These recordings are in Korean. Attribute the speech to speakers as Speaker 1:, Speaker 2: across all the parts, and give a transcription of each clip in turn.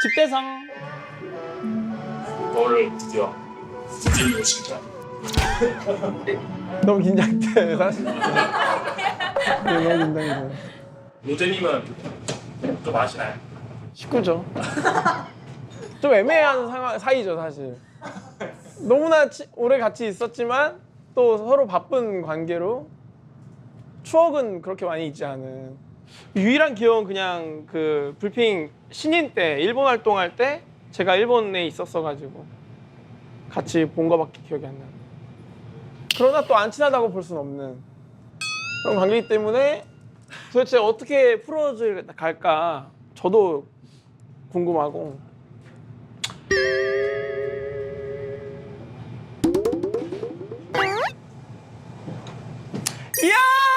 Speaker 1: 집대성.
Speaker 2: 오늘 드디어 드디어 진짜
Speaker 1: 너무 긴장돼 사실. 네, 너무 긴장돼.
Speaker 2: 로제님은 좀 아시나요?
Speaker 1: 19죠. 좀 애매한 상황, 사이죠 사실. 너무나 치- 오래 같이 있었지만 또 서로 바쁜 관계로 추억은 그렇게 많이 있지 않은. 유일한 기억은 그냥 그 불핑 신인 때 일본 활동할 때 제가 일본에 있었어가지고 같이 본 거밖에 기억이 안 나요. 그러나 또 안 친하다고 볼 수는 없는 그런 관계이기 때문에 도대체 어떻게 풀어져 갈까 저도 궁금하고 야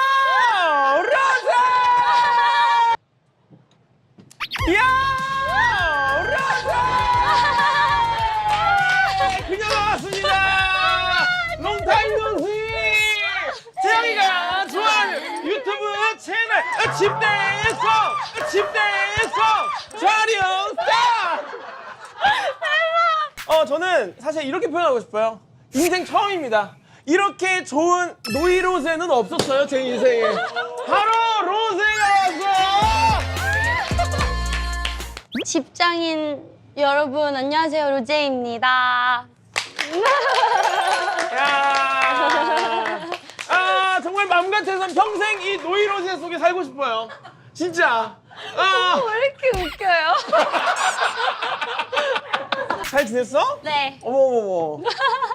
Speaker 1: 채널 집대에서 집대에서 촬영 스타 어 저는 사실 이렇게 표현하고 싶어요. 인생 처음입니다. 이렇게 좋은 노이 로제는 없었어요 제 인생에. 바로 로제가 왔어
Speaker 3: 집장인 여러분 안녕하세요. 로제입니다.
Speaker 1: 야. 아 같아서 평생 이 노이로제 속에 살고 싶어요 진짜 아,
Speaker 3: 왜 이렇게 웃겨요?
Speaker 1: 잘 지냈어?
Speaker 3: 네.
Speaker 1: 어머머머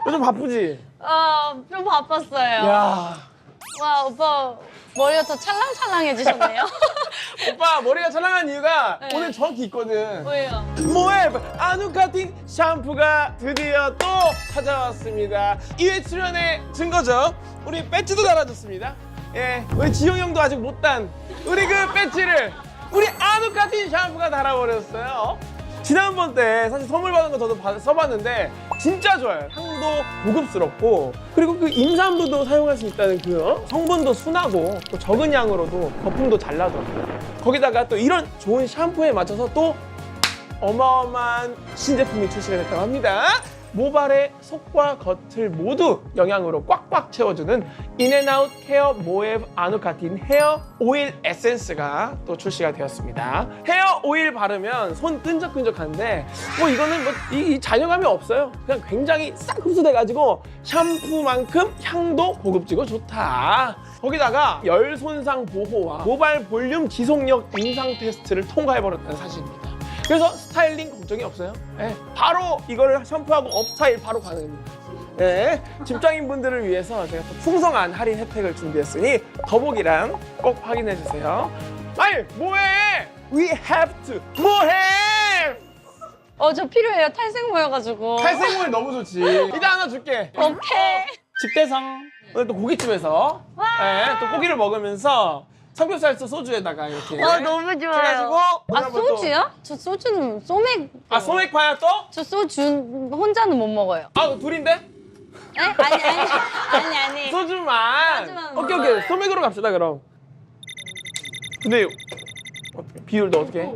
Speaker 1: 요즘 바쁘지?
Speaker 3: 어 좀 바빴어요.
Speaker 1: 야
Speaker 3: 와 오빠 머리가 더 찰랑찰랑해지셨네요.
Speaker 1: 오빠 머리가 찰랑한 이유가
Speaker 3: 네.
Speaker 1: 오늘 정확히 있거든
Speaker 3: 뭐예요?
Speaker 1: 모앱 아누카틴 샴푸가 드디어 또 찾아왔습니다 2회 출연의 증거죠 우리 배지도 달아줬습니다 예 우리 지용 형도 아직 못단 우리 그 배지를 우리 아누카틴 샴푸가 달아버렸어요 지난번 때 사실 선물 받은 거 저도 받- 써봤는데 진짜 좋아요 향도 고급스럽고 그리고 그 임산부도 사용할 수 있다는 그 어? 성분도 순하고 또 적은 양으로도 거품도 잘 나죠 거기다가 또 이런 좋은 샴푸에 맞춰서 또 어마어마한 신제품이 출시가 됐다고 합니다. 모발의 속과 겉을 모두 영양으로 꽉꽉 채워주는 인앤아웃 케어 모앱 아누카틴 헤어 오일 에센스가 또 출시가 되었습니다. 헤어 오일 바르면 손 끈적끈적한데 뭐 이거는 뭐 이 이 잔여감이 없어요. 그냥 굉장히 싹 흡수돼가지고 샴푸만큼 향도 고급지고 좋다. 거기다가 열 손상 보호와 모발 볼륨 지속력 임상 테스트를 통과해버렸다는 사실입니다. 그래서 스타일링 걱정이 없어요. 예, 바로 이거를 샴푸하고 업스타일 바로 가능합니다. 예, 집장인분들을 위해서 제가 또 풍성한 할인 혜택을 준비했으니 더보기란 꼭 확인해 주세요. 아니 뭐해? We have to 뭐해?
Speaker 3: 어 저 필요해요. 탈색 모여가지고.
Speaker 1: 탈색물 너무 좋지. 이따 하나 줄게.
Speaker 3: 오케이.
Speaker 1: 집대성 오늘 또 고깃집에서 예, 또 고기를 먹으면서 삼겹살도 소주에다가 이렇게
Speaker 3: 와 너무 좋아요.
Speaker 1: 그래가지고
Speaker 3: 아
Speaker 1: 오늘 한번 또-
Speaker 3: 소주요? 저 소주는 소맥.
Speaker 1: 아 소맥파야 또?
Speaker 3: 저 소주 혼자는 못 먹어요.
Speaker 1: 아 둘인데?
Speaker 3: 에? 아니 아니 아니 아니.
Speaker 1: 소주만.
Speaker 3: 소주만
Speaker 1: 오케이
Speaker 3: 먹어요.
Speaker 1: 오케이 소맥으로 갑시다 그럼. 근데 어떻게 비율도 어떻게? 해?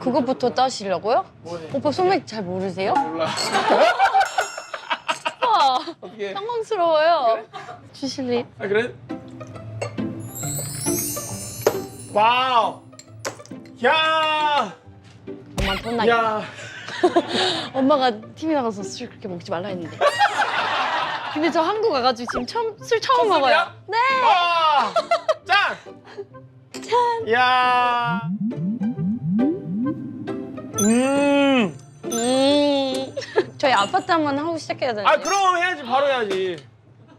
Speaker 3: 그것부터 따시려고요? 오빠 소맥 잘 모르세요?
Speaker 1: 몰라.
Speaker 3: 오빠
Speaker 1: 어떻게? 해?
Speaker 3: 당황스러워요. 주실래요?
Speaker 1: 아 그래? 와우. 야.
Speaker 3: 엄마 돈 나.
Speaker 1: 야.
Speaker 3: 엄마가 TV 나가서 술 그렇게 먹지 말라 했는데. 근데 저 한국 와가지고 지금 처음 술 처음
Speaker 1: 첫
Speaker 3: 먹어요.
Speaker 1: 술이야?
Speaker 3: 네.
Speaker 1: 와. 짠.
Speaker 3: 짠.
Speaker 1: 야. 음.
Speaker 3: 음. 저희 아파트 한번 하고 시작해야 되는데.
Speaker 1: 아 그럼 해야지 바로 해야지.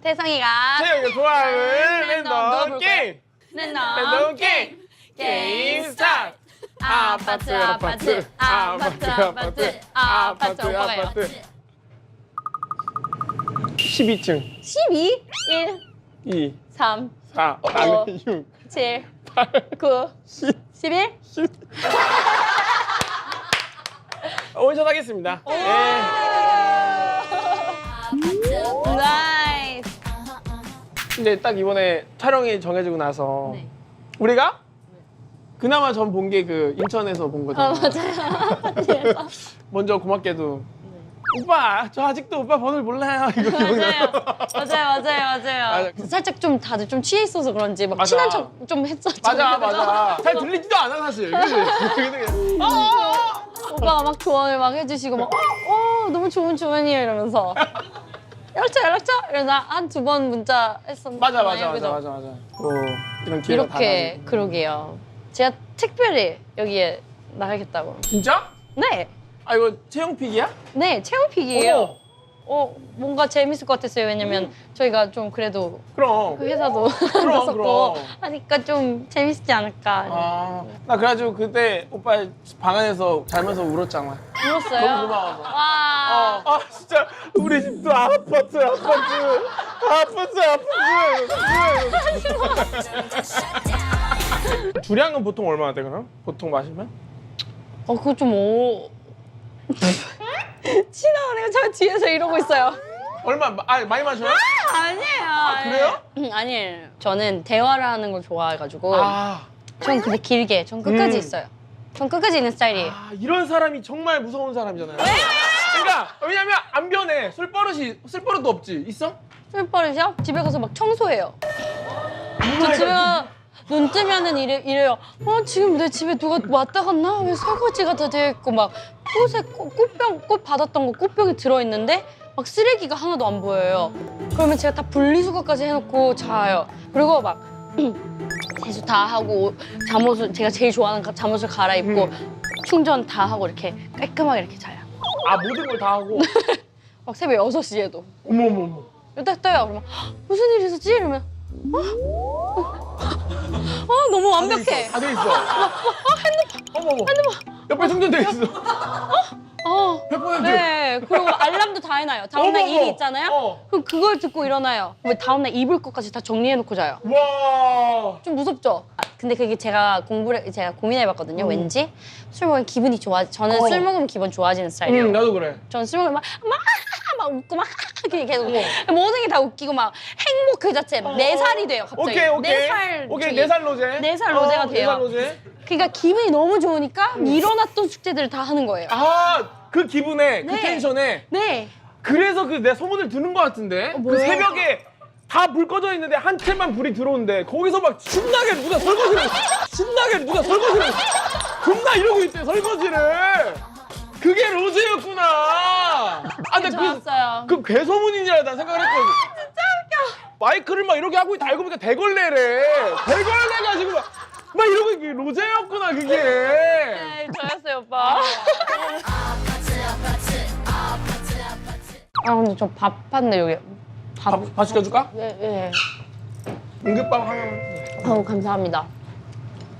Speaker 3: 태성이가
Speaker 1: 제가 좋아하는
Speaker 3: 랜덤
Speaker 1: 랜덤? 게임.
Speaker 3: 랜덤
Speaker 1: 랜덤 게임. 게임 스타트.
Speaker 3: 아파트 아파트 아파트 아파트 아파트
Speaker 1: 아파트. 12층
Speaker 3: 12 1
Speaker 1: 2
Speaker 3: 3
Speaker 1: 4
Speaker 3: 어.
Speaker 1: 나는 6
Speaker 3: 7
Speaker 1: 8
Speaker 3: 9
Speaker 1: 10
Speaker 3: 11
Speaker 1: 10 원샷 하겠습니다. 예.
Speaker 3: 나이스
Speaker 1: 근데 딱 이번에 촬영이 정해지고 나서
Speaker 3: 네.
Speaker 1: 우리가 그나마 전 본 게 그 인천에서
Speaker 3: 본아
Speaker 1: 거잖아.
Speaker 3: 맞아요.
Speaker 1: 먼저 고맙게도 오빠 저 아직도 오빠 번호를 몰라요. 이거
Speaker 3: 맞아요. 맞아요, 맞아요, 맞아요.
Speaker 1: 맞아.
Speaker 3: 살짝 좀 다들 좀 취해 있어서 그런지 막
Speaker 1: 맞아.
Speaker 3: 친한 척 좀 했었죠.
Speaker 1: 맞아 맞아. 잘 들리지도 않아 사실. 그냥 어, 어, 어.
Speaker 3: 오빠가 막 조언을 막 해주시고 막 어, 어, 너무 좋은 조언이에요 이러면서 연락처 연락처 이러다 한두 번 문자 했었는데
Speaker 1: 맞아 맞아 맞아 맞아 맞아. 어, 이런 기회가 다
Speaker 3: 이렇게
Speaker 1: 나지.
Speaker 3: 그러게요. 제가 특별히 여기에 나가겠다고.
Speaker 1: 진짜?
Speaker 3: 네,
Speaker 1: 아 이거 채용 픽이야?
Speaker 3: 네 체험픽이에요.
Speaker 1: 어머.
Speaker 3: 어 뭔가 재밌을 것 같았어요. 왜냐면 저희가 좀 그래도
Speaker 1: 그럼.
Speaker 3: 그 회사도
Speaker 1: 그럼, 그럼.
Speaker 3: 하니까 좀 재밌지 않을까.
Speaker 1: 아, 나 그래가지고 그때 오빠 방 안에서 자면서 울었잖아.
Speaker 3: 울었어요.
Speaker 1: 너무 고마워서.
Speaker 3: 와.
Speaker 1: 아 진짜 우리 집도 아파트 아파트 아파트 아파트 주량은 보통 얼마나 돼 그럼? 보통 마시면?
Speaker 3: 어 그거 좀 오. 친아가 저 뒤에서 이러고 있어요.
Speaker 1: 얼마 마- 아 많이 마셔요?
Speaker 3: 아니에요.
Speaker 1: 아, 그래요?
Speaker 3: 음, 아니에요. 저는 대화를 하는 걸 좋아해가지고
Speaker 1: 아,
Speaker 3: 전 근데 길게, 전 끝까지
Speaker 1: 음.
Speaker 3: 있어요. 전 끝까지 있는 스타일이에요.
Speaker 1: 아 이런 사람이 정말 무서운 사람이잖아요. 그러니까 왜냐면 안 변해 술 버릇이 술 버릇도 없지 있어?
Speaker 3: 술 버릇이요? 집에 가서 막 청소해요. 저 집에 가- 눈 뜨면은 이래, 이래요. 어, 지금 내 집에 누가 왔다 갔나? 왜 설거지가 다 되어 있고 막 꽃에 꽃, 꽃병, 꽃 받았던 거 꽃병이 들어있는데 막 쓰레기가 하나도 안 보여요. 그러면 제가 다 분리수거까지 해놓고 자요. 그리고 막 세수 다 하고 옷- 잠옷을 제가 제일 좋아하는 가- 잠옷을 갈아입고 충전 다 하고 이렇게 깔끔하게 이렇게 자요.
Speaker 1: 아 모든 걸 다 하고
Speaker 3: 막 새벽 6시에도.
Speaker 1: 어머 어머 어머
Speaker 3: 딱 떠요. 그러면 "헉, 무슨 일이 있었지? 이러면 어? 어, 너무 완벽해.
Speaker 1: 다돼 있어. 어머 어머. 옆에 충전돼 있어.
Speaker 3: 어.
Speaker 1: 100%.
Speaker 3: 네. 그리고 알람도 다 해놔요. 다음날
Speaker 1: 어머,
Speaker 3: 일이
Speaker 1: 어머.
Speaker 3: 있잖아요.
Speaker 1: 어.
Speaker 3: 그럼 그걸 듣고 일어나요. 그럼 다음날 입을 것까지 다 정리해놓고 자요.
Speaker 1: 와.
Speaker 3: 좀 무섭죠? 아, 근데 그게 제가 공부를 제가 고민해봤거든요.
Speaker 1: 음.
Speaker 3: 왠지 술 먹으면 기분이 좋아. 저는
Speaker 1: 어.
Speaker 3: 술 먹으면 기분 좋아지는 스타일이에요.
Speaker 1: 응 나도 그래.
Speaker 3: 저는 술 먹으면 막, 막, 막 웃고 막 그게 계속 모든 게 다 웃기고 막 행복 그 자체 막 네 살이 돼요 갑자기
Speaker 1: 오케이 오케이.
Speaker 3: 네살
Speaker 1: 오케이 네살 로제.
Speaker 3: 네살 로제가 돼요.
Speaker 1: 네살 로제.
Speaker 3: 그러니까 기분이 너무 좋으니까 미뤄놨던 숙제들을 다 하는 거예요
Speaker 1: 아 그 기분에 그
Speaker 3: 네.
Speaker 1: 텐션에
Speaker 3: 네
Speaker 1: 그래서 그 내 소문을 듣는 것 같은데 그
Speaker 3: 뭐예요?
Speaker 1: 새벽에 다 불 꺼져 있는데 한 채만 불이 들어온대 거기서 막 신나게 누가 설거지를 신나게 누가 설거지를 겁나 이러고 있대 설거지를 그게 로제였구나. 아 근데 그,
Speaker 3: 좋았어요.
Speaker 1: 그 괴소문인 줄난 생각을 했거든. 진짜 웃겨. 마이크를 막 이렇게 하고 있다 알고 보니까 대걸레래. 대걸레가 지금 막, 막 이러고 이게 로제였구나 그게.
Speaker 3: 네 저였어요 오빠. 아 근데 저밥 한데 여기. 밥.
Speaker 1: 밥, 밥 시켜줄까?
Speaker 3: 네, 네.
Speaker 1: 응급밥 하나만
Speaker 3: 아우 감사합니다.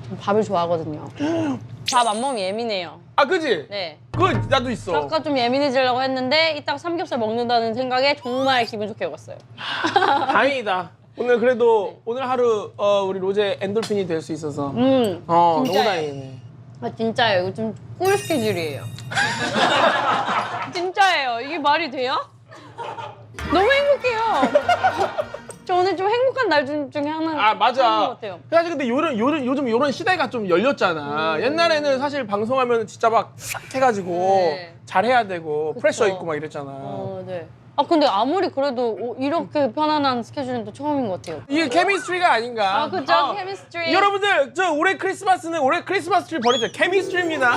Speaker 3: 저 밥을 좋아하거든요 밥안 먹으면 예민해요
Speaker 1: 아 그지?
Speaker 3: 네
Speaker 1: 그거 나도 있어
Speaker 3: 아까 좀 예민해지려고 했는데 이따가 삼겹살 먹는다는 생각에 정말 기분 좋게 먹었어요
Speaker 1: 다행이다. 오늘 그래도 오늘 하루 어, 우리 로제 엔돌핀이 될 수 있어서
Speaker 3: 음
Speaker 1: 어 너무
Speaker 3: 진짜예요.
Speaker 1: 다행이네.
Speaker 3: 아 진짜예요. 이거 좀꿀 스케줄이에요. 진짜예요. 이게 말이 돼요? 너무 행복해요. 저 오늘 좀 행복한 날 중, 중에 하나
Speaker 1: 아 맞아.
Speaker 3: 것 같아요.
Speaker 1: 사실 근데 요런 요런 요즘 요런 시대가 좀 열렸잖아. 옛날에는 사실 방송하면 진짜 막싹 해가지고
Speaker 3: 네.
Speaker 1: 잘해야 되고
Speaker 3: 그쵸.
Speaker 1: 프레셔 있고 막 이랬잖아.
Speaker 3: 어, 네. 아 근데 아무리 그래도 오- 이렇게 편안한 스케줄은 또 처음인 것 같아요.
Speaker 1: 이게 케미스트리가 아닌가?
Speaker 3: 아 그죠?
Speaker 1: 어.
Speaker 3: 케미스트리.
Speaker 1: 여러분들 저 올해 크리스마스는 올해 크리스마스 트리 버리세요. 케미스트리입니다.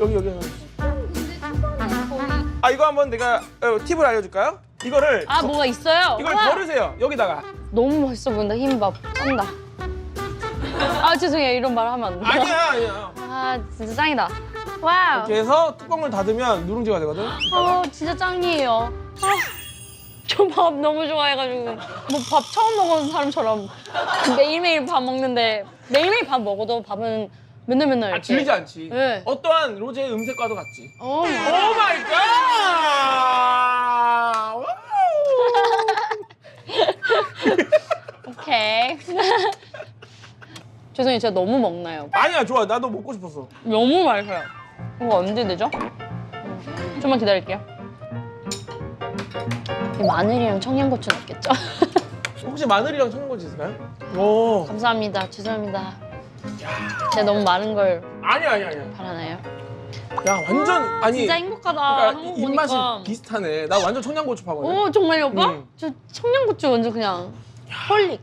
Speaker 1: 여기 여기. 아 이거 한번 내가 어, 팁을 알려줄까요? 이거를
Speaker 3: 아 뭐가 있어요?
Speaker 1: 이걸
Speaker 3: 우와.
Speaker 1: 버르세요. 여기다가.
Speaker 3: 너무 맛있어 보인다 흰밥 쩐다 아 죄송해요 이런 말 하면 안 돼요
Speaker 1: 아니야 아니야.
Speaker 3: 아 진짜 짱이다 와우
Speaker 1: 이렇게 해서 뚜껑을 닫으면 누룽지가 되거든.
Speaker 3: 아 진짜 짱이에요 아, 저밥 너무 좋아해가지고 뭐 밥 처음 먹어본 사람처럼 매일매일 밥 먹는데 매일매일 밥 먹어도 밥은 맨날 맨날
Speaker 1: 아,
Speaker 3: 이렇게
Speaker 1: 질리지 않지.
Speaker 3: 네.
Speaker 1: 어떠한 로제의 음색과도 같지.
Speaker 3: 어.
Speaker 1: 오 마이 갓! 와우!
Speaker 3: 오케이 죄송해요, 제가 너무 먹나요?
Speaker 1: 아니야 좋아 나도 먹고 싶었어.
Speaker 3: 너무 맛있어요. 이거 언제 되죠? 음, 좀만 기다릴게요. 이 마늘이랑 청양고추 넣겠죠?
Speaker 1: 혹시 마늘이랑 청양고추 있을까요? 오.
Speaker 3: 감사합니다. 죄송합니다. 제가 너무 많은 걸
Speaker 1: 아니야 아니야 아니야.
Speaker 3: 바라나요?
Speaker 1: 야 완전 아니
Speaker 3: 진짜 행복하다.
Speaker 1: 그러니까
Speaker 3: 한국
Speaker 1: 입맛이
Speaker 3: 보니까.
Speaker 1: 비슷하네. 나 완전 청양고추 파거든.
Speaker 3: 오 정말요 오빠?
Speaker 1: 음.
Speaker 3: 저 청양고추 완전 그냥 헐릭.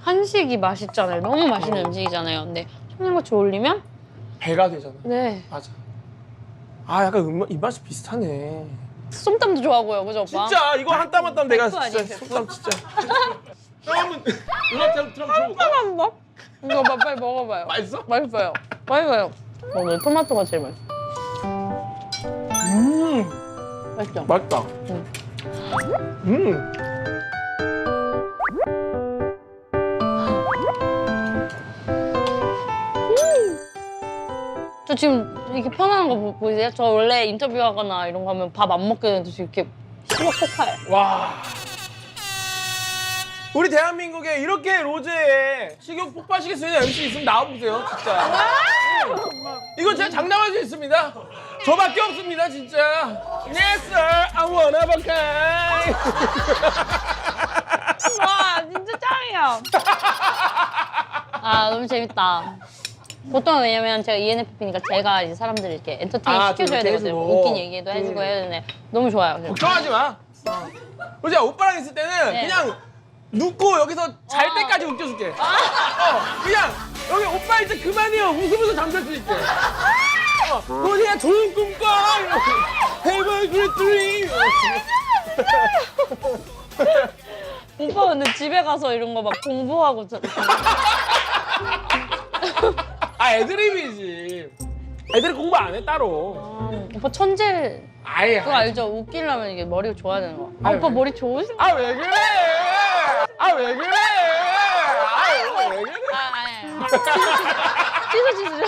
Speaker 3: 한식이 맛있잖아요. 너무 맛있는 음식이잖아요. 근데 청양고추 올리면
Speaker 1: 배가 되잖아.
Speaker 3: 네
Speaker 1: 맞아. 아 약간 입맛, 입맛이 비슷하네.
Speaker 3: 쏨땀도 좋아하고요, 그죠 오빠?
Speaker 1: 진짜 이거 한 땀 한 땀 내가 진짜? 속담 진짜. 형 한번 음악 좀 들어볼까?
Speaker 3: 한 번? 이거 오빠 빨리 먹어봐요.
Speaker 1: 맛있어?
Speaker 3: 맛있어요. 맛있어요. 오늘 토마토가 제일 맛있어.
Speaker 1: 음
Speaker 3: 맛있죠?
Speaker 1: 맛있다.
Speaker 3: 응.
Speaker 1: 음.
Speaker 3: 저 지금 이렇게 편안한 거 보- 보이세요? 저 원래 인터뷰하거나 이런 거 하면 밥 안 먹게 되는데 지금 이렇게 식욕 폭발.
Speaker 1: 와. 우리 대한민국에 이렇게 로제에 식욕 폭발시킬 수 있는 MC 있으면 나와보세요, 진짜. 이건 제가 장담할 수 있습니다. 저밖에 없습니다, 진짜. Yes, sir. I wanna be kind.
Speaker 3: 와 진짜 짱이야. 아 너무 재밌다. 보통 왜냐면 제가 ENFP니까 제가 이제 사람들 이렇게 엔터테인
Speaker 1: 아,
Speaker 3: 시켜줘야
Speaker 1: 이렇게
Speaker 3: 되거든요.
Speaker 1: 해주고.
Speaker 3: 웃긴 얘기도 해주고
Speaker 1: 음.
Speaker 3: 해야 되는데 너무 좋아요. 그래서.
Speaker 1: 걱정하지 마. 로제 오빠랑 있을 때는
Speaker 3: 네.
Speaker 1: 그냥 눕고 여기서 잘
Speaker 3: 어.
Speaker 1: 때까지 웃겨줄게. 어, 그냥 여기 오빠 이제 그만해요. 웃으면서 잠잘 수 있게. 어, 로제야 좋은 꿈 꿔. 이러고. Have a dream.
Speaker 3: 오빠 근데 집에 가서 이런 거 막 공부하고 저-
Speaker 1: 아 애드립이지. 애들이 공부 안 해 따로.
Speaker 3: 아, 오빠 천재
Speaker 1: 아예.
Speaker 3: 그거 알죠? 웃기려면 이게 머리가 좋아야 되는 거. 아,
Speaker 1: 아유,
Speaker 3: 오빠
Speaker 1: 왜?
Speaker 3: 머리 좋으신 거.
Speaker 1: 아왜 그래? 아 왜 그래? 아왜 그래?
Speaker 3: 아, 아니. 찢어 찢어 찢어.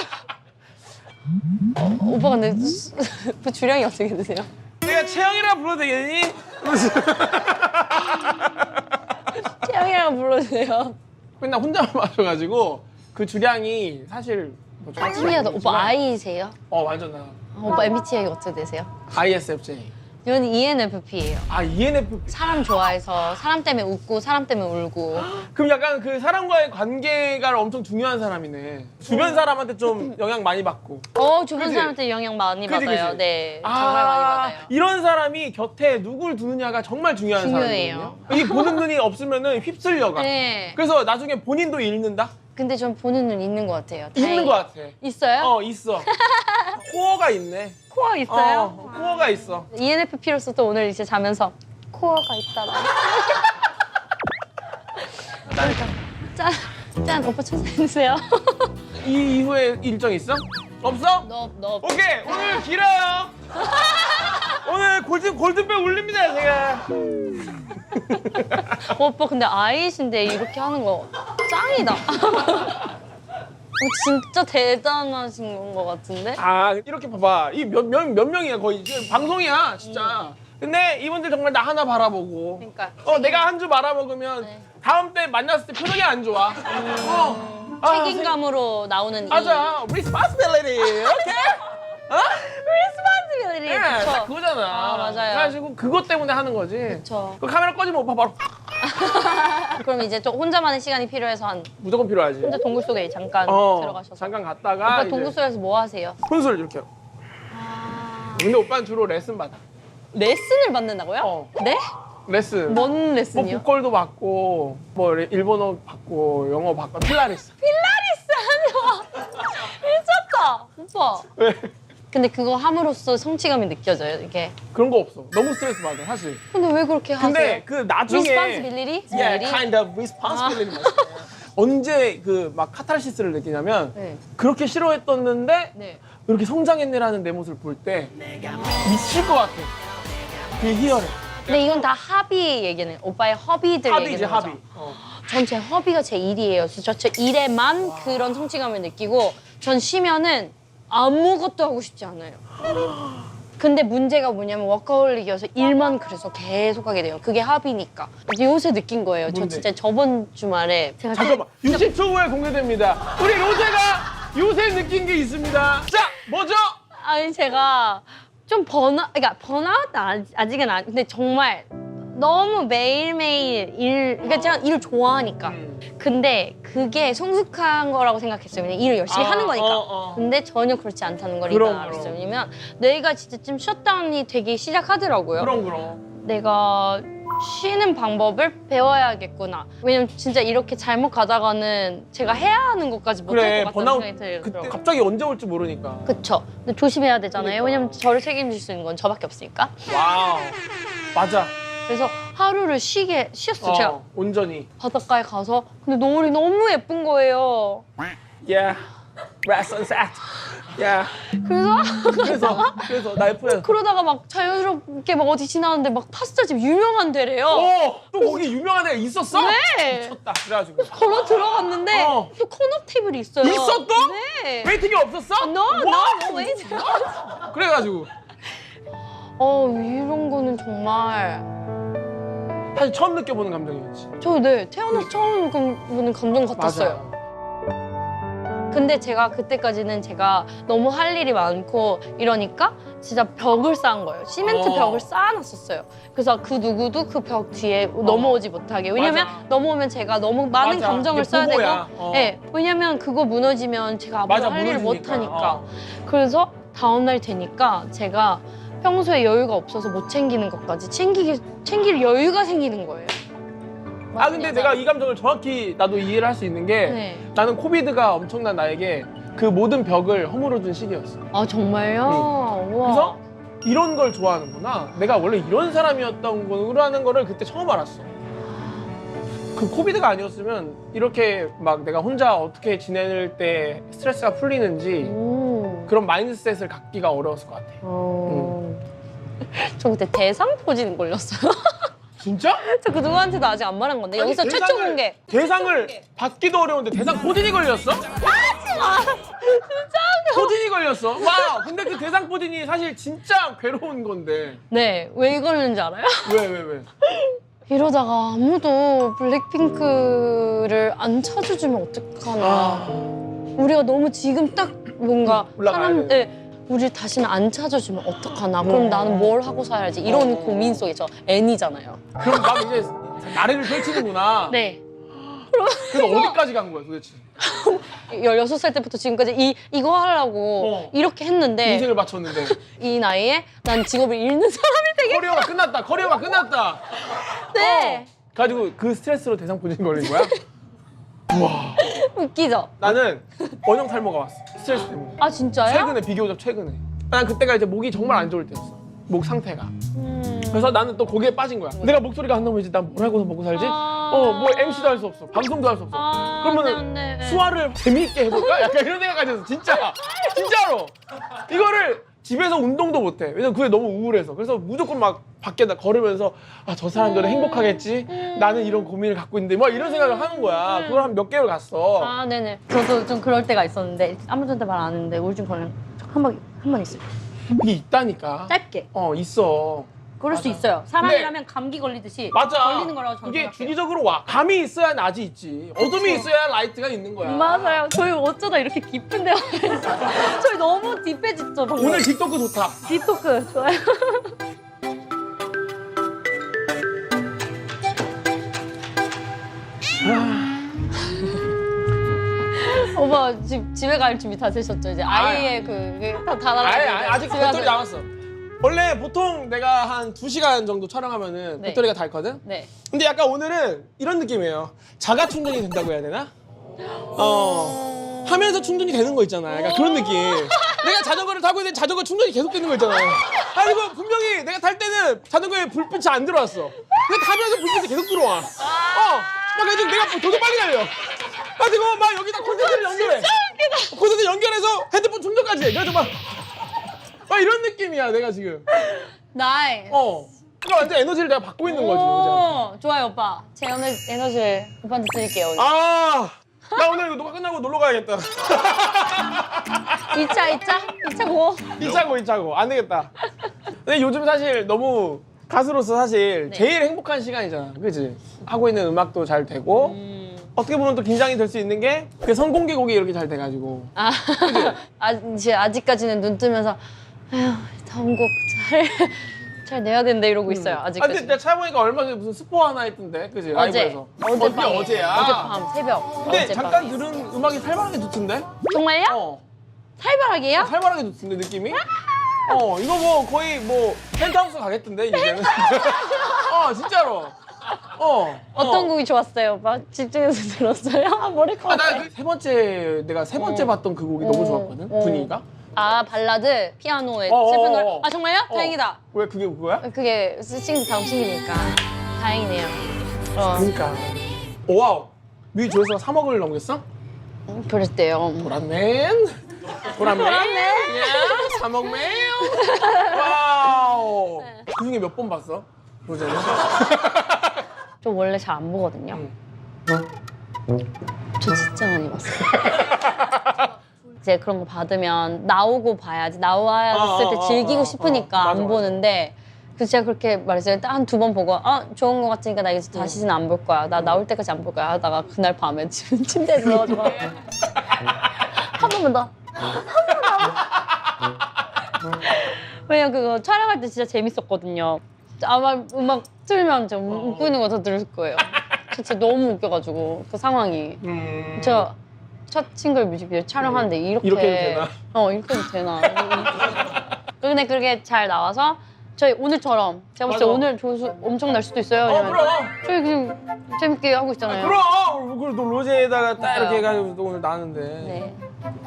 Speaker 3: 어, 오빠 근데 수- 그 주량이 어떻게 되세요?
Speaker 1: 내가 채영이라 불러도 되겠니?
Speaker 3: 채영이랑 불러주세요.
Speaker 1: 맨날 혼자만 마셔가지고 그 주량이 사실 뭐 좀-
Speaker 3: 신기하다. 오빠 아이세요?
Speaker 1: 어 완전 나
Speaker 3: 아, 오빠 MBTI가 어떻게 되세요?
Speaker 1: ISFJ
Speaker 3: 저는 E ENFP예요.
Speaker 1: 아 ENFP
Speaker 3: 사람 좋아해서 사람 때문에 웃고 사람 때문에 울고.
Speaker 1: 그럼 약간 그 사람과의 관계가 엄청 중요한 사람이네 주변 사람한테 좀 영향 많이 받고
Speaker 3: 어 주변
Speaker 1: 그지?
Speaker 3: 사람한테 영향 많이
Speaker 1: 그지,
Speaker 3: 받아요.
Speaker 1: 그지?
Speaker 3: 네,
Speaker 1: 아,
Speaker 3: 정말 많이 받아요.
Speaker 1: 이런 사람이 곁에 누굴 두느냐가 정말 중요한
Speaker 3: 중요해요.
Speaker 1: 사람이거든요 이 보는 눈이 없으면은 휩쓸려가
Speaker 3: 네.
Speaker 1: 그래서 나중에 본인도 잃는다?
Speaker 3: 근데 전 보는 눈 있는 것 같아요.
Speaker 1: 있는
Speaker 3: 다행히.
Speaker 1: 것 같아
Speaker 3: 있어요?
Speaker 1: 어 있어 코어가 있네
Speaker 3: 코어 있어요?
Speaker 1: 어, 코어가 있어
Speaker 3: ENFP로서 또 오늘 이제 자면서 코어가 있다라. 짠, 짠, 오빠 천사해주세요.
Speaker 1: 이 이후에 일정 있어? 없어?
Speaker 3: 너, 너.
Speaker 1: 오케이 오늘 길어요. 오늘 골든 골든벨 울립니다 제가.
Speaker 3: 오빠 근데 아이신데 이렇게 하는 거 짱이다. 어, 진짜 대단하신 것 같은데?
Speaker 1: 아 이렇게 봐봐 이 몇 몇 몇 명이야 거의 지금 방송이야 진짜. 근데 이분들 정말 나 하나 바라보고.
Speaker 3: 그러니까
Speaker 1: 어 내가 한 주 말아먹으면
Speaker 3: 네.
Speaker 1: 다음 때 만났을 때 표정이 안 좋아. 어. 아,
Speaker 3: 책임감으로 나오는 이
Speaker 1: 맞아 responsibility 오케이. 어?
Speaker 3: responsibility.
Speaker 1: 네, 딱
Speaker 3: 그쵸?
Speaker 1: 그거잖아.
Speaker 3: 아, 맞아요.
Speaker 1: 그래가지고 그것 때문에 하는 거지.
Speaker 3: 그쵸.
Speaker 1: 그 카메라 꺼지면 오빠 바로
Speaker 3: 그럼 이제 좀 혼자만의 시간이 필요해서 한
Speaker 1: 무조건 필요하지.
Speaker 3: 혼자 동굴 속에 잠깐
Speaker 1: 어,
Speaker 3: 들어가셔서.
Speaker 1: 잠깐 갔다가
Speaker 3: 오빠 동굴 속에서 뭐 하세요?
Speaker 1: 혼술 이렇게. 근데 오빠는 주로 레슨 받아.
Speaker 3: 레슨을 받는다고요?
Speaker 1: 어.
Speaker 3: 네?
Speaker 1: 레슨.
Speaker 3: 뭔
Speaker 1: 뭐
Speaker 3: 레슨이요?
Speaker 1: 보컬도 받고 뭐 레- 일본어 받고 영어 받고 필라테스.
Speaker 3: 필라리스 하는 미쳤다 오빠
Speaker 1: 왜?
Speaker 3: 근데 그거 함으로써 성취감이 느껴져요 이게
Speaker 1: 그런 거 없어. 너무 스트레스 받아 사실.
Speaker 3: 근데 왜 그렇게 하세요?
Speaker 1: 근데 그 나중에
Speaker 3: responsibility?
Speaker 1: yeah, kind of responsibility. 맞아요. 언제 그 막 카타르시스를 느끼냐면
Speaker 3: 네.
Speaker 1: 그렇게 싫어했었는데
Speaker 3: 네.
Speaker 1: 이렇게 성장했네라는 내 모습을 볼 때 미칠 것 같아. 그 희열해.
Speaker 3: 근데 이건 다 합의 얘기는 오빠의 허비들
Speaker 1: 합의지
Speaker 3: 얘기는 거죠.
Speaker 1: 합의. 어.
Speaker 3: 전제 허비가 제 일이에요 그래서 저 일에만 그런 성취감을 느끼고 전 쉬면은 아무것도 하고 싶지 않아요 근데 문제가 뭐냐면 워커홀릭이어서 일만 그래서 계속 하게 돼요. 그게 합이니까. 이제 요새 느낀 거예요. 저
Speaker 1: 뭔데?
Speaker 3: 진짜 저번 주말에 제가
Speaker 1: 잠깐만 60초 후에 공개됩니다. 우리 로제가 요새 느낀 게 있습니다. 자 뭐죠?
Speaker 3: 아니 제가 좀 번아 그러니까 번아웃 아- 아직은 안 근데 정말 너무 매일매일 일 그러니까 제가 일을 좋아하니까
Speaker 1: 음.
Speaker 3: 근데 그게 성숙한 거라고 생각했어요 왜냐면 일을 열심히
Speaker 1: 아,
Speaker 3: 하는 거니까
Speaker 1: 어, 어.
Speaker 3: 근데 전혀 그렇지 않다는 걸
Speaker 1: 그럼,
Speaker 3: 일단 알았어요
Speaker 1: 그럼.
Speaker 3: 왜냐면 뇌가 진짜 좀 셧다운이 되기 시작하더라고요
Speaker 1: 그럼 그럼.
Speaker 3: 내가 쉬는 방법을 배워야겠구나 왜냐면 진짜 이렇게 잘못 가다가는 제가 해야 하는 것까지 못할
Speaker 1: 그래
Speaker 3: 것
Speaker 1: 번아웃
Speaker 3: 같다는 생각이
Speaker 1: 그때
Speaker 3: 들더라고요
Speaker 1: 갑자기 언제 올지 모르니까.
Speaker 3: 그쵸. 근데 조심해야 되잖아요.
Speaker 1: 그러니까.
Speaker 3: 왜냐면 저를 책임질 수 있는 건 저밖에 없으니까.
Speaker 1: 와우. 맞아.
Speaker 3: 그래서 하루를 쉬게 쉬었어 요. 제가
Speaker 1: 어, 온전히.
Speaker 3: 바닷가에 가서 근데 노을이 너무 예쁜 거예요.
Speaker 1: Yeah. Red sunset. Yeah.
Speaker 3: 그래서
Speaker 1: 그래서 그래서 나 F야.
Speaker 3: 그러다가 막 자연스럽게 막 어디 지나는데 막 파스타집 유명한 데래요.
Speaker 1: 어, 또 거기 유명한 애가 있었어?
Speaker 3: 네.
Speaker 1: 미쳤다. 그래가지고.
Speaker 3: 걸어 들어갔는데
Speaker 1: 어.
Speaker 3: 또 코너 테이블이 있어요.
Speaker 1: 있어 또?
Speaker 3: 네.
Speaker 1: 웨이팅이 없었어?
Speaker 3: No, no, no, wait.
Speaker 1: 그래가지고
Speaker 3: 어 이런 거는 정말
Speaker 1: 사실 처음 느껴보는 감정이었지.
Speaker 3: 저 네 태어나서 처음 보는 감정 같았어요. 근데 제가 그때까지는 제가 너무 할 일이 많고 이러니까 진짜 벽을 쌓은 거예요. 시멘트
Speaker 1: 어.
Speaker 3: 벽을 쌓아놨었어요. 그래서 그 누구도 그 벽 뒤에 넘어오지 못하게. 왜냐면
Speaker 1: 맞아.
Speaker 3: 넘어오면 제가 너무 많은
Speaker 1: 맞아.
Speaker 3: 감정을
Speaker 1: 이게
Speaker 3: 써야 되고.
Speaker 1: 보고야. 어.
Speaker 3: 네, 왜냐면 그거 무너지면 제가 앞으로
Speaker 1: 맞아
Speaker 3: 할 일을
Speaker 1: 무너지니까.
Speaker 3: 못하니까.
Speaker 1: 어.
Speaker 3: 그래서 다음날 되니까 제가 평소에 여유가 없어서 못 챙기는 것까지 챙기게, 챙길 여유가 생기는 거예요.
Speaker 1: 아 근데 내가 이 감정을 정확히 나도 이해를 할 수 있는 게
Speaker 3: 네.
Speaker 1: 나는 코비드가 엄청난 나에게 그 모든 벽을 허물어준 시기였어.
Speaker 3: 아 정말요? 우와.
Speaker 1: 그래서 이런 걸 좋아하는구나. 내가 원래 이런 사람이었던 거라는 거를 그때 처음 알았어. 그 코비드가 아니었으면 이렇게 막 내가 혼자 어떻게 지낼 때 스트레스가 풀리는지
Speaker 3: 오.
Speaker 1: 그런 마인드셋을 갖기가 어려웠을 것 같아.
Speaker 3: 어... 저 그때 대상포진 걸렸어요.
Speaker 1: 진짜?
Speaker 3: 저 그 누구한테도 아직 안 말한 건데 여기서
Speaker 1: 아니,
Speaker 3: 최초
Speaker 1: 대상을-
Speaker 3: 공개.
Speaker 1: 대상을 받기도 어려운데 대상 포진이 걸렸어?
Speaker 3: 진짜?
Speaker 1: 포진이 걸렸어? 와 근데 그 대상 포진이 사실 진짜 괴로운 건데
Speaker 3: 네, 왜 걸렸는지 알아요?
Speaker 1: 왜 왜 왜?
Speaker 3: 이러다가 아무도 블랙핑크를 안 찾아주면 어떡하나.
Speaker 1: 아.
Speaker 3: 우리가 너무 지금 딱 뭔가 사람,
Speaker 1: 돼.
Speaker 3: 네, 우리 다시는 안 찾아주면 어떡하나. 그럼
Speaker 1: 어.
Speaker 3: 나는 뭘 하고 살아야지. 이런
Speaker 1: 어.
Speaker 3: 고민 속에 저 N이잖아요.
Speaker 1: 그럼 막 이제 나래를 펼치는구나.
Speaker 3: 네.
Speaker 1: 그래서 어디까지 간 거야 도대체?
Speaker 3: 16살 때부터 지금까지 이, 이거 하려고
Speaker 1: 어.
Speaker 3: 이렇게 했는데
Speaker 1: 인생을 바쳤는데
Speaker 3: 이 나이에 난 직업을 잃는 사람이 되게
Speaker 1: 커리어가 끝났다. 커리어가 끝났다.
Speaker 3: 네.
Speaker 1: 가지고 그 스트레스로 대상 포진 걸린 거야? 우와.
Speaker 3: 웃기죠?
Speaker 1: 나는 원형 탈모가 왔어. 스트레스 때문에.
Speaker 3: 아 진짜요?
Speaker 1: 최근에 비교적 최근에. 난 그때가 이제 목이 정말 안 좋을 때였어. 목 상태가.
Speaker 3: 음.
Speaker 1: 그래서 나는 또 거기에 빠진 거야. 내가 목소리가 안 나오면 이제 난뭘 하고서 먹고 살지?
Speaker 3: 아.
Speaker 1: 어, 뭐 MC도 할 수 없어. 방송도 할 수 없어.
Speaker 3: 아,
Speaker 1: 그러면은
Speaker 3: 안 돼, 안 돼.
Speaker 1: 수화를 재미있게 해볼까? 약간 이런 생각까지 했어. 진짜. 진짜로. 이거를 집에서 운동도 못해. 왜냐면 그게 너무 우울해서. 그래서 무조건 막 밖에 나 걸으면서 아, 저 사람들은 행복하겠지? 나는 이런 고민을 갖고 있는데 막 이런 생각을 하는 거야. 그걸 한 몇 개월 갔어.
Speaker 3: 아 네네. 저도 좀 그럴 때가 있었는데 아무한테 말 안 했는데 우울증 걸린 한번 한 번 있어요.
Speaker 1: 그게 있다니까.
Speaker 3: 짧게.
Speaker 1: 어, 있어.
Speaker 3: 그럴 수 있어요. 사람이라면 감기 걸리듯이
Speaker 1: 맞아.
Speaker 3: 걸리는 거라고 저는
Speaker 1: 이게
Speaker 3: 생각해요.
Speaker 1: 주기적으로 와. 감이 있어야 낮이 있지. 어둠이 있어야 라이트가 있는 거야.
Speaker 3: 맞아요. 저희 어쩌다 이렇게 깊은 했어요. 저희 너무 딥해졌죠. 방금.
Speaker 1: 오늘 틱토크 좋다.
Speaker 3: 딥토크 좋아요. 오빠 집, 집에 갈 준비 다 되셨죠? 이제 아이의 그다 달아.
Speaker 1: 아니, 아니, 아직 배터리 남았어. 원래 보통 내가 한 2시간 정도 촬영하면은
Speaker 3: 네.
Speaker 1: 배터리가 닳거든?
Speaker 3: 네.
Speaker 1: 근데 약간 오늘은 이런 느낌이에요. 자가 충전이 된다고 해야 되나? 어. 하면서 충전이 되는 거 있잖아. 약간 그런 느낌. 내가 자전거를 타고 있는데 자전거 충전이 계속 되는 거 있잖아요. 아니고 분명히 내가 탈 때는 자전거에 불빛이 안 들어왔어. 근데 타면서 불빛이 계속 들어와. 어. 막 그래서 내가 더 빨리 달려. 가지고 막 여기다 콘센트를 연결해. 콘센트 연결해서 핸드폰 충전까지 해. 그래서 막, 막 이런 느낌이야, 내가 지금.
Speaker 3: 나이.
Speaker 1: 어. 그러니까 완전 에너지를 내가 받고 있는 거지.
Speaker 3: 오, 좋아요 오빠. 제 오늘 에너지를 오빠한테 드릴게요. 오늘.
Speaker 1: 아, 나 오늘 이거 녹화 끝나고 놀러 가야겠다.
Speaker 3: 2차 2차 2차 고.
Speaker 1: 이차고 이차고 안 되겠다. 근데 요즘 사실 너무 가수로서 사실
Speaker 3: 네.
Speaker 1: 제일 행복한 시간이잖아. 그지? 하고 있는 음악도 잘 되고
Speaker 3: 음.
Speaker 1: 어떻게 보면 또 긴장이 될 수 있는 게그 선공개곡이 이렇게 잘 돼가지고
Speaker 3: 아, 아 이제 아직까지는 눈 뜨면서 아휴 다음 곡잘 잘 내야 된다 이러고 있어요.
Speaker 1: 아 근데. 내가 찾아보니까 얼마 전에 무슨 스포 하나 했던데 그지?
Speaker 3: 어제
Speaker 1: 라이브에서
Speaker 3: 어젯밤에
Speaker 1: 어제 어제야
Speaker 3: 어젯밤 새벽.
Speaker 1: 근데
Speaker 3: 어젯밤에.
Speaker 1: 잠깐 들은 음악이 살벌하게 좋던데?
Speaker 3: 정말요?
Speaker 1: 어
Speaker 3: 살벌하게요?
Speaker 1: 살벌하게 좋던데 느낌이? 어 이거 뭐 거의 뭐 펜트하우스 가겠던데 이제는 어 진짜로 어
Speaker 3: 어떤
Speaker 1: 어.
Speaker 3: 곡이 좋았어요? 막 집중해서 들었어요? 아, 머리카락.
Speaker 1: 아, 나세 번째 내가 세 번째
Speaker 3: 어.
Speaker 1: 봤던 그 곡이 너무
Speaker 3: 어.
Speaker 1: 좋았거든
Speaker 3: 어.
Speaker 1: 분위기가
Speaker 3: 아 발라드 피아노에
Speaker 1: 어,
Speaker 3: 슬픈
Speaker 1: 어,
Speaker 3: 노래.
Speaker 1: 어.
Speaker 3: 아 정말요?
Speaker 1: 어.
Speaker 3: 다행이다.
Speaker 1: 왜 그게 그거야?
Speaker 3: 그게 싱 다음 싱기니까 다행이네요. 어,
Speaker 1: 그러니까 오, 와우 뮤비 조회수가 3억을 넘겼어?
Speaker 3: 그랬대요.
Speaker 1: 보란맨 보란맨 야 3억맨 와우 그 중에 몇 번 봤어? 로제는?
Speaker 3: 저 원래 잘 안 보거든요. 저 진짜 많이 봤어요. 이제 그런 거 받으면 나오고 봐야지 나왔을
Speaker 1: 어,
Speaker 3: 때
Speaker 1: 어,
Speaker 3: 즐기고
Speaker 1: 어,
Speaker 3: 싶으니까
Speaker 1: 어, 맞아,
Speaker 3: 안
Speaker 1: 맞아.
Speaker 3: 보는데 그래서 제가 그렇게 말했어요. 일단 한두 번 보고 아 좋은 거 같으니까 나 이제 다시는 안 볼 거야. 나 나올 때까지 안 볼 거야. 하다가 그날 밤에 침- 침대에 누워가지고 한 번만 더. 왜냐 그거 촬영할 때 진짜 재밌었거든요. 아마 음악 틀면 좀 웃고 있는 거 더 들을 거예요. 진짜 너무 웃겨가지고 그 상황이.
Speaker 1: 음...
Speaker 3: 제가 첫 싱글 뮤직비디오 촬영하는데 이렇게
Speaker 1: 이렇게 해도 되나?
Speaker 3: 어 이렇게 해도 되나? 근데 그렇게 잘 나와서 저희 오늘처럼 제가 봤을 때
Speaker 1: 맞아.
Speaker 3: 오늘 조회수 엄청 날 수도 있어요.
Speaker 1: 어
Speaker 3: 왜냐면
Speaker 1: 그럼.
Speaker 3: 저희 그냥 재밌게 하고 있잖아요.
Speaker 1: 그럼. 그걸 또 로제에다가 딱. 이렇게 해가지고 또 오늘 나는데.
Speaker 3: 네.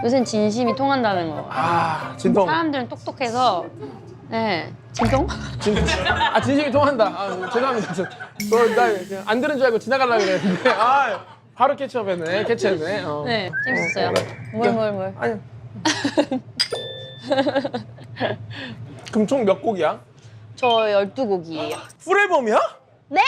Speaker 3: 요새는 진심이 통한다는 거.
Speaker 1: 아 진통.
Speaker 3: 사람들은 똑똑해서. 네. 진통?
Speaker 1: 진, 아 진심이 통한다. 아 죄송합니다. 저, 저, 나 그냥 안 들은 줄 알고 지나가려고 그랬는데. 아 바로 캐치업했네 캐치했네 어.
Speaker 3: 네 재밌었어요
Speaker 1: 어, 그래.
Speaker 3: 뭘뭘 뭘
Speaker 1: 아니 그럼 총 몇 곡이야?
Speaker 3: 저 12곡이에요
Speaker 1: 풀앨범이야?
Speaker 3: 네!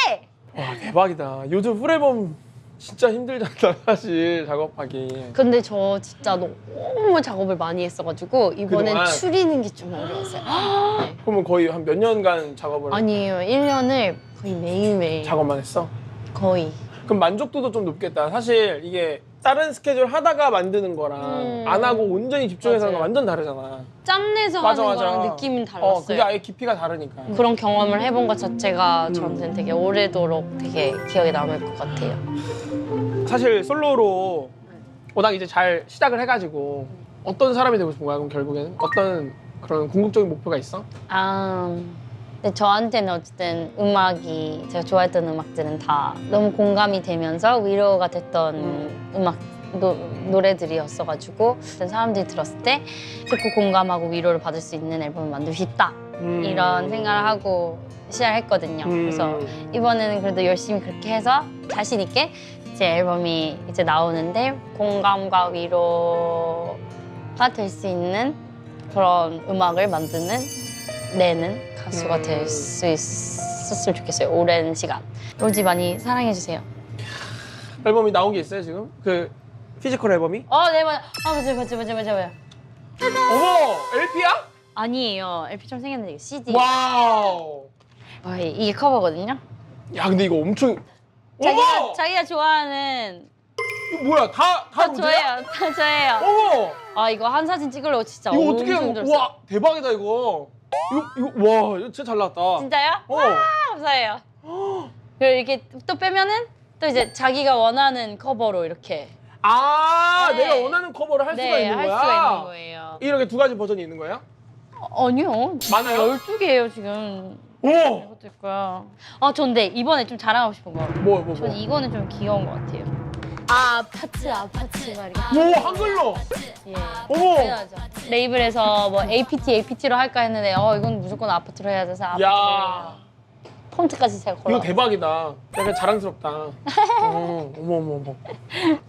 Speaker 1: 와 대박이다 요즘 풀앨범 진짜 힘들잖아 사실 작업하기
Speaker 3: 근데 저 진짜 너무 작업을 많이 했어가지고 이번엔
Speaker 1: 그동안?
Speaker 3: 추리는 게 좀 어려웠어요 네.
Speaker 1: 그러면 거의 한 몇 년간 작업을
Speaker 3: 아니에요. 1년을 거의 매일매일
Speaker 1: 작업만 했어?
Speaker 3: 거의.
Speaker 1: 그럼 만족도도 좀 높겠다. 사실 이게 다른 스케줄 하다가 만드는 거랑
Speaker 3: 음.
Speaker 1: 안 하고 온전히 집중해서 하는 거
Speaker 3: 맞아요.
Speaker 1: 완전 다르잖아.
Speaker 3: 짬내서
Speaker 1: 맞아
Speaker 3: 하는
Speaker 1: 맞아.
Speaker 3: 거랑 느낌은 달랐어요.
Speaker 1: 어, 그게 아예 깊이가 다르니까.
Speaker 3: 그런 경험을 해본 것 자체가
Speaker 1: 음.
Speaker 3: 저한테는 되게 오래도록 되게 기억에 남을 것 같아요.
Speaker 1: 사실 솔로로 워낙 이제 잘 시작을 해가지고 어떤 사람이 되고 싶은 거야? 그럼 결국에는 어떤 그런 궁극적인 목표가 있어?
Speaker 3: 아, 근데 저한테는 어쨌든 음악이 제가 좋아했던 음악들은 다 너무 공감이 되면서 위로가 됐던 음악 노, 노래들이었어가지고 사람들이 들었을 때 듣고 공감하고 위로를 받을 수 있는 앨범을 만들고 싶다 이런 생각을 하고 시작했거든요.
Speaker 1: 음.
Speaker 3: 그래서 이번에는 그래도 열심히 그렇게 해서 자신 있게 제 앨범이 이제 나오는데 공감과 위로가 될 수 있는 그런 음악을 만드는 내는 가수가
Speaker 1: 음.
Speaker 3: 될수 있었으면 좋겠어요. 오랜 시간. 로지 많이 사랑해 주세요.
Speaker 1: 앨범이 나온 게 있어요 지금? 그 피지컬 앨범이?
Speaker 3: 어, 네 맞아. 아 맞아요, 맞아요, 맞아요, 맞아요.
Speaker 1: 어머 LP야?
Speaker 3: 아니에요. LP처럼 생겼는데 CD.
Speaker 1: 와우.
Speaker 3: 어, 이게 커버거든요.
Speaker 1: 야 근데 이거 엄청
Speaker 3: 자기가
Speaker 1: 어머
Speaker 3: 자기가 좋아하는
Speaker 1: 이거 뭐야 다다
Speaker 3: 다? 저예요, 다 저예요.
Speaker 1: 어머
Speaker 3: 아 이거 한 사진 찍으려고 진짜
Speaker 1: 이거
Speaker 3: 엄청
Speaker 1: 어떻게?
Speaker 3: 힘들었어요.
Speaker 1: 와 대박이다 이거. 이거 이거 와 이거 진짜 잘 나왔다.
Speaker 3: 진짜요?
Speaker 1: 어.
Speaker 3: 아, 감사해요. 그리고 이렇게 또 빼면은 또 이제 자기가 원하는 커버로 이렇게
Speaker 1: 아
Speaker 3: 네.
Speaker 1: 내가 원하는 커버를 할 수가
Speaker 3: 네,
Speaker 1: 있는
Speaker 3: 할
Speaker 1: 거야.
Speaker 3: 수가 있는 거예요.
Speaker 1: 이렇게 두 가지 버전이 있는 거야?
Speaker 3: 어, 아니요.
Speaker 1: 많아요?
Speaker 3: 12개예요, 지금.
Speaker 1: 오.
Speaker 3: 이것도 있고요. 아, 전 근데 이번에 좀 자랑하고 싶은 거. 뭐뭐전
Speaker 1: 뭐.
Speaker 3: 이거는 좀 귀여운 것 같아요. 아, 아파트, 아파트가 이렇게.
Speaker 1: 오 한글로.
Speaker 3: 예.
Speaker 1: 어머.
Speaker 3: 당연하죠. 레이블에서 뭐 APT, APT로 할까 했는데, 어, 이건 무조건 아파트로 해야 돼서 아파트로.
Speaker 1: 야
Speaker 3: 폰트까지 제가.
Speaker 1: 이거 대박이다. 약간 자랑스럽다. 어, 어머 어머 어머.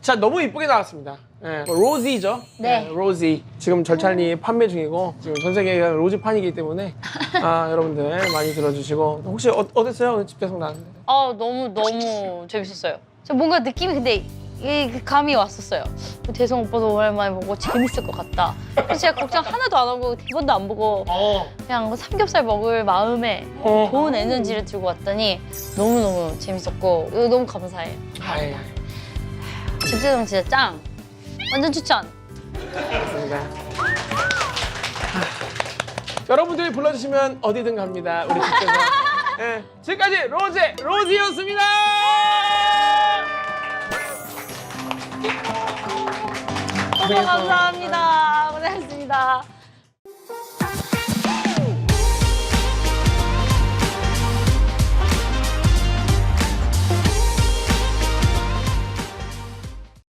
Speaker 1: 자 너무 이쁘게 나왔습니다. 예, 뭐 로지죠?
Speaker 3: 네.
Speaker 1: 예, 로지. 지금 절찬리 판매 중이고 지금 전 세계가 로지 판이기 때문에 아 여러분들 많이 들어주시고 혹시 어, 어땠어요 오늘 집대성 나왔는데?
Speaker 3: 아, 너무, 너무 재밌었어요. 저 뭔가 느낌이 근데 이 감이 왔었어요. 대성 오빠도 오랜만에 보고 재밌을 것 같다. 그래서 제가 걱정 하나도 안 하고 대본도 안 보고
Speaker 1: 어.
Speaker 3: 그냥 삼겹살 먹을 마음에
Speaker 1: 어.
Speaker 3: 좋은 에너지를 들고 왔더니 너무너무 재밌었고 이거 너무 감사해요.
Speaker 1: 아이,
Speaker 3: 집재동 진짜 짱! 완전 추천!
Speaker 1: 맞습니다. 여러분들이 불러주시면 어디든 갑니다. 우리 집에서. 예, 지금까지 로제 로지였습니다.
Speaker 3: 너무 감사합니다. 고생하셨습니다.